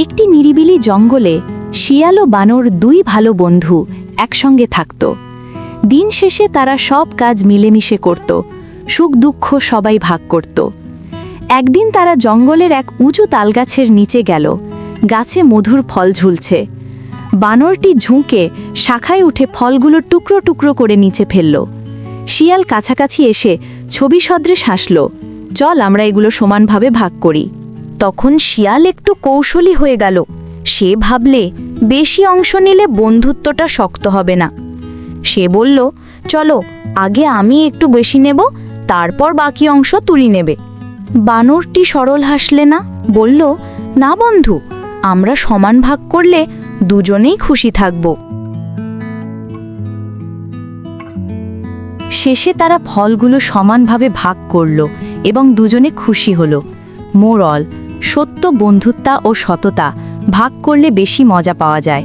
একটি নিরিবিলি জঙ্গলে শিয়াল ও বানর দুই ভালো বন্ধু একসঙ্গে থাকত। দিন শেষে তারা সব কাজ মিলেমিশে করত, সুখ দুঃখ সবাই ভাগ করত। একদিন তারা জঙ্গলের এক উঁচু তালগাছের নিচে গেল, গাছে মধুর ফল ঝুলছে। বানরটি ঝুঁকে শাখায় উঠে ফলগুলো টুকরো টুকরো করে নিচে ফেলল। শিয়াল কাছাকাছি এসে ছবি সদৃশ হাসল, চল আমরা এগুলো সমানভাবে ভাগ করি। তখন শিয়াল একটু কৌশলী হয়ে গেল। সে ভাবলে, বেশি অংশ নিলে বন্ধুত্বটা শক্ত হবে না। সে বলল, চলো, আগে আমি একটু বেশি নেব, তারপর বাকি অংশ তুলি নেবে। বানরটি সরল হাসলে না, বলল, না বন্ধু, আমরা সমান ভাগ করলে দুজনেই খুশি থাকব। শেষে তারা ফলগুলো সমানভাবে ভাগ করল এবং দুজনে খুশি হল। মোরল সত্য বন্ধুত্বা ও সততা ভাগ করলে বেশি মজা পাওয়া যায়।